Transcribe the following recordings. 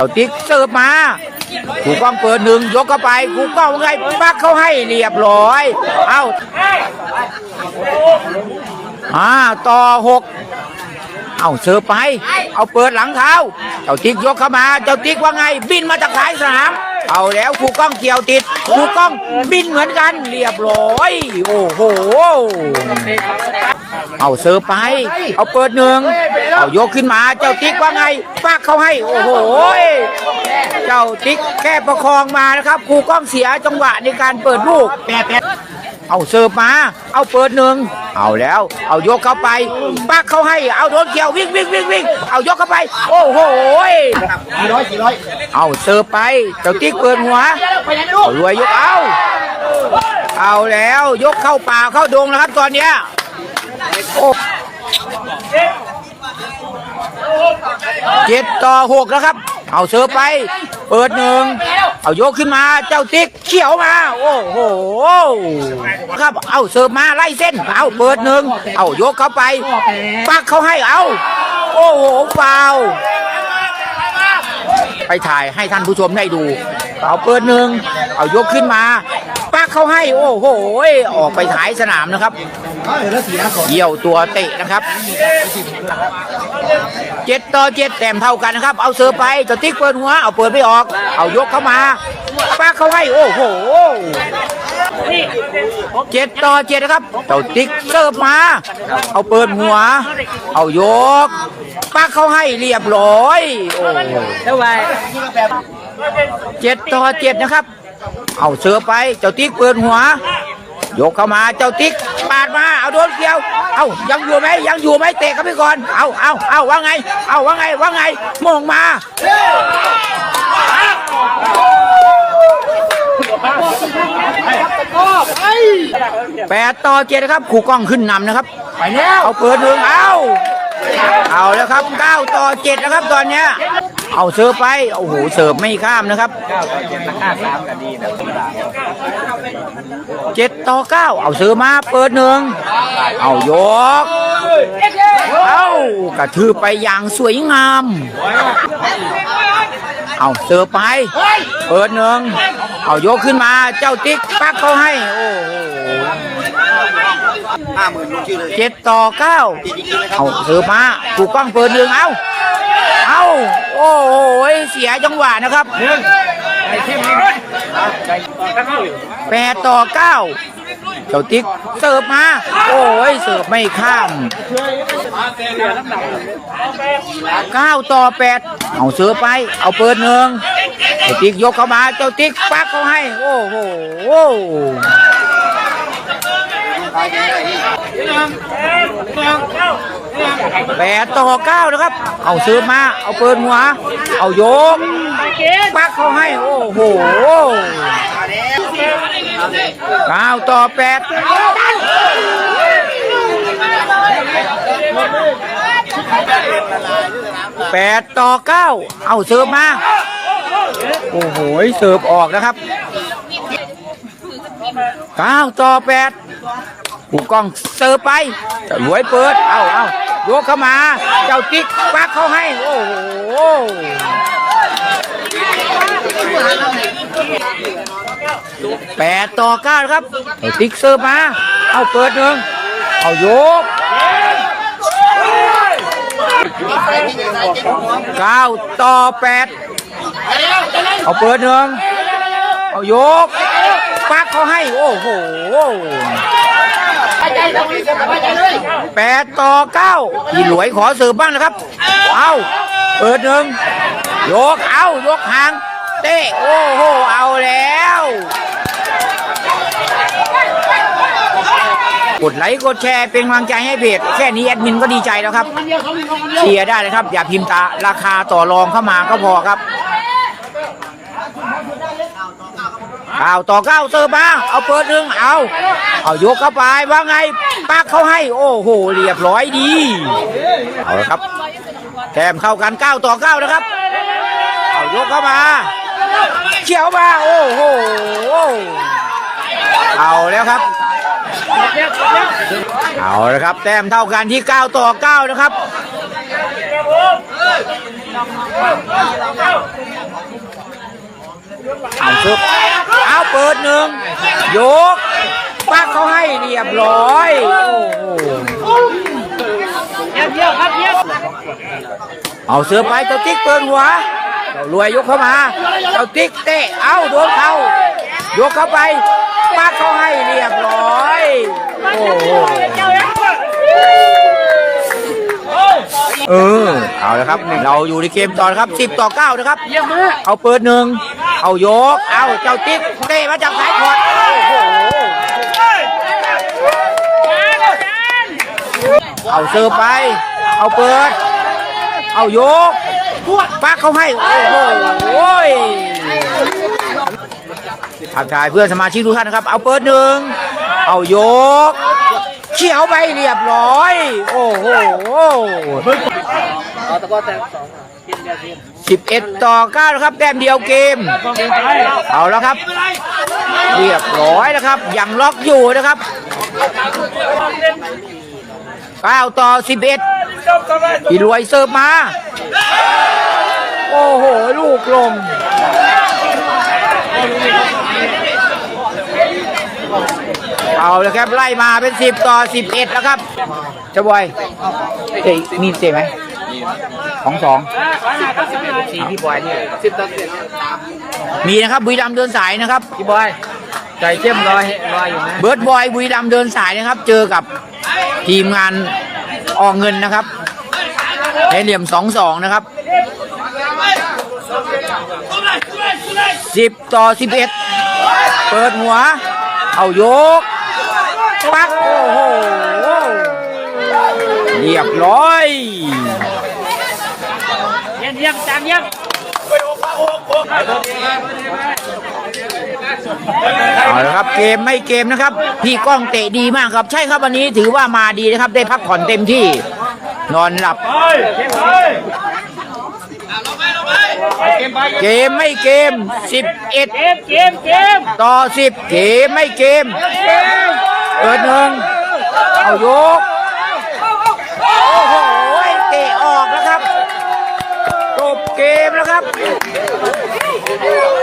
เอาติ๊กเสิร์ฟมาถูกล้องเปิดหนึ่งยกเข้าไปกูกล้องว่าไงปักเข้าให้เรียบร้อย เอาอ่าต่อหกเอาเสิร์ฟไป เอาเปิดหลังเท้า เจ้าติ๊กยกเข้ามา เจ้าติ๊กว่าไง บินมาจากท้ายสนาม เอาแล้วครูกล้องเกี่ยวติดครูกล้องบินเหมือนกันเรียบร้อย โอ้โห เอาเซิร์ฟไป เอาเปิดหนึ่งเอายกขึ้นมาเจ้าติ๊กว่าไงปักเขาให้ โอ้โห เจ้าติ๊กแค่ประคองมานะครับครูกล้องเสียจังหวะในการเปิดลูกแปะแปะ เอาเสิร์ฟมา เอาเปิดหนึ่ง เอาแล้ว เอายกเข้าไป ปักเขาให้ เอาโดนเกี่ยววิ่งวิ่งวิ่งวิ่ง เอายกเข้าไป โอ้โหสี่ร้อยสี่ร้อยเอาเสิร์ฟไป เจ้าติ๊กเปิดหัวเอารวยยกเอา เอาแล้วยกเข้าป่าเข้าดงแล้วครับตอนเนี้ยโอ้เจ็ดต่อหกแล้วครับ เอาเสิร์ฟไป เปิดหนึ่งเอายกขึ้นมาเจ้าติ๊กเขียวมา โอ้โหครับเอาเสิร์ฟมาไล่เส้น เอาเปิดหนึ่งเอายกเข้าไปปักเขาให้เอาโอ้โหฟาวล์ไปถ่ายให้ท่านผู้ชมได้ดู เอาเปิดหนึ่งเอายกขึ้นมาปักเขาให้ โอ้โหออกไปถ่ายสนามนะครับ เสียก่อนเยี่ยวตัวเตะนะครับเจ็ดต่อเจ็ดแต้มเท่ากันนะครับ เอาเสือไปเจ้าติ๊กเปิดหัว เอาเปิดไม่ออก เอายกเข้ามาปักเขาให้ โอ้โหเจ็ดต่อเจ็ดนะครับเจ้าติ๊กเสิร์ฟมา เอาเปิดหัว เอายกปักเขาให้เรียบร้อยโอ้โหเท่าไหร่เจ็ดต่อเจ็ดนะครับ เอาเสือไป เจ้าติ๊กเปิดหัว ยกเข้ามาเจ้าติ๊กปาดมาเอาโดนเกี่ยว เอายังอยู่ไหมยังอยู่ไหมเตะเข้าไปก่อน เอาเอาเอาว่าไง เอาว่าไงว่าไงมองมาแปดต่อเจ็ดนะครับขู่กล้องขึ้นนำนะครับไปแล้วเอาเปิดหนึ่งเอาเอาแล้วครับเก้าต่อเจ็ดนะครับตอนเนี้ย เอาเสิร์ฟไป โอ้โห เสิร์ฟไม่ข้ามนะครับเจ็ดต่อเก้าเอาเสิร์ฟมา เปิดหนึ่ง เอายก เอากระทืบไปอย่างสวยงาม เอาเสิร์ฟไป เปิดหนึ่ง เอายกขึ้นมา เจ้าติ๊กปักเขาให้ โอ้โห ห้าหมื่นลงชื่อเลยเจ็ดต่อเก้าจริงๆเลยครับเอาเสือมาถูกกล้องเปิดหนึ่งเอาเอาโอ้โหเสียจังหวะนะครับแปดต่อเก้าเจ้าติ๊กเสิร์ฟมา โอ้ยเสิร์ฟไม่ข้ามเก้าต่อแปดเอาเสือไป เอาเปิดหนึ่งเจ้าติ๊กยกเข้ามา เจ้าติ๊กปักเขาให้ โอ้โห แปดต่อเก้านะครับ เอาซื้อมา เอาเปิดหัว เอาโยกปักเขาให้ โอ้โหเก้าต่อแปดแปดต่อเก้า เอาเสิร์ฟมา โอ้โห เสิร์ฟออกนะครับเก้าต่อแปด กกล้องเสิร์ไปเจ้ารวยเปิด เอาเอายกเข้ามา เจ้าติ๊กปักเข้าให้ โอ้โหแปดต่อเก้าครับเจ้าติ๊กเสิร์มา เอาเปิดหนึ่งเอายกเก้าต่อแปดเอาเปิดหนึ่งเอายกปักเขาให้ โอ้โห แปดต่อเก้าพี่หลวยขอเสิร์ฟบ้างนะครับ เอาเปิดหนึ่งยกเอายกหางเตะโอ้โหเอาแล้ว กดไลค์กดแชร์เป็นกำลังใจให้เพจแค่นี้แอดมินก็ดีใจแล้วครับเชียร์ได้เลยครับ อย่าพิมพ์ตาราคาต่อรองเข้ามาก็พอครับ เก้าต่อเก้าเสิร์ฟมาเอาเปิดหนึ่งเอาเอายกเข้าไปว่าไงปักเขาให้ โอ้โหเรียบร้อยดีเอาละครับแต้มเข้ากันเก้าต่อเก้านะครับเอายกเข้ามาเขียวมาโอ้โหเอาแล้วครับเอาละครับ แต้มเท่ากันที่9ต่อ9นะครับซึบเอา เปิดหนึ่งยกปักเขาให้เรียบร้อย โอ้โหเยี่ยมเยี่ยมครับเยี่ยมเอาเสือไปเจ้าติ๊กเปิดหัวเจ้ารวยยกเข้ามาเจ้าติ๊กเตะเอาโดนเขายกเข้าไปปักเขาให้เรียบร้อย โอ้โหเออเอาละครับ เราอยู่ในเกมต่อนครับ 10 ต่อ 9 นะครับ เอาเปิดหนึ่ง เอายก เอาเจ้าติ๊กเตะมาจากสายขอดโอ้โหเอาเสิร์ฟไป เอาเปิด เอายกปักเขาให้ โอ้โหทักทายเพื่อนสมาชิกทุกท่านนะครับ เอาเปิดหนึ่ง เอายก เขียวไปเรียบร้อย โอ้โหเอาตะก้อแตกสองกินเดียวกิน สิบเอ็ดต่อเก้านะครับแต้มเดียวเกม เอาแล้วครับ เรียบร้อยนะครับ ยังล็อกอยู่นะครับเก้าต่อสิบเอ็ดพี่รวยเสิร์ฟมา โอ้โห ลูกลงเอาเลยครับ ไล่มาเป็นสิบต่อสิบเอ็ดแล้วครับเจะบอยเอ้ยมีเสียไหม ของสองสีพี่บอยนี่สิบต่อสิบมีนะครับบุรีรัมย์เดินสายนะครับพี่บอยใจเข้มรอยรอยอยู่นะเบิร์ดบอยบุรีรัมย์เดินสายนะครับ เจอกับทีมงานออกเงินนะครับในเหลี่ยมสองสองนะครับสิบต่อสิบเอ็ดเปิดหัว เอายกปักโอ้โหเรียบร้อย เยี่ยมเยี่ยมจานเยี่ยมเอาละครับเกมไม่เกมนะครับ พี่ก้องเตะดีมากครับ ใช่ครับวันนี้ถือว่ามาดีนะครับ ได้พักผ่อนเต็มที่ นอนหลับเกมไม่เกม11เกมเกมเกมต่อ10เกมไม่เกมเปิดหนึ่งเอายกโอ้โห เกมแล้วครับ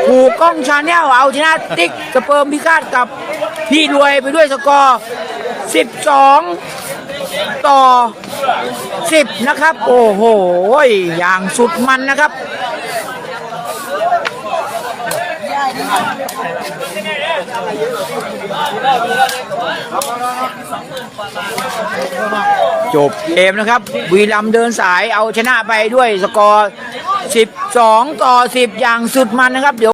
ผูกกล้องชาแนลเอาชนะติ๊กสเปิร์มพิฆาตกับพี่รวยไปด้วยสกอร์ 12 ต่อ 10 นะครับ โอ้โห อย่างสุดมันนะครับจบเกมนะครับบุรีรัมเดินสายเอาชนะไปด้วยสกอร์ 12 ต่อ 10 อย่างสุดมันนะครับเดี๋ยว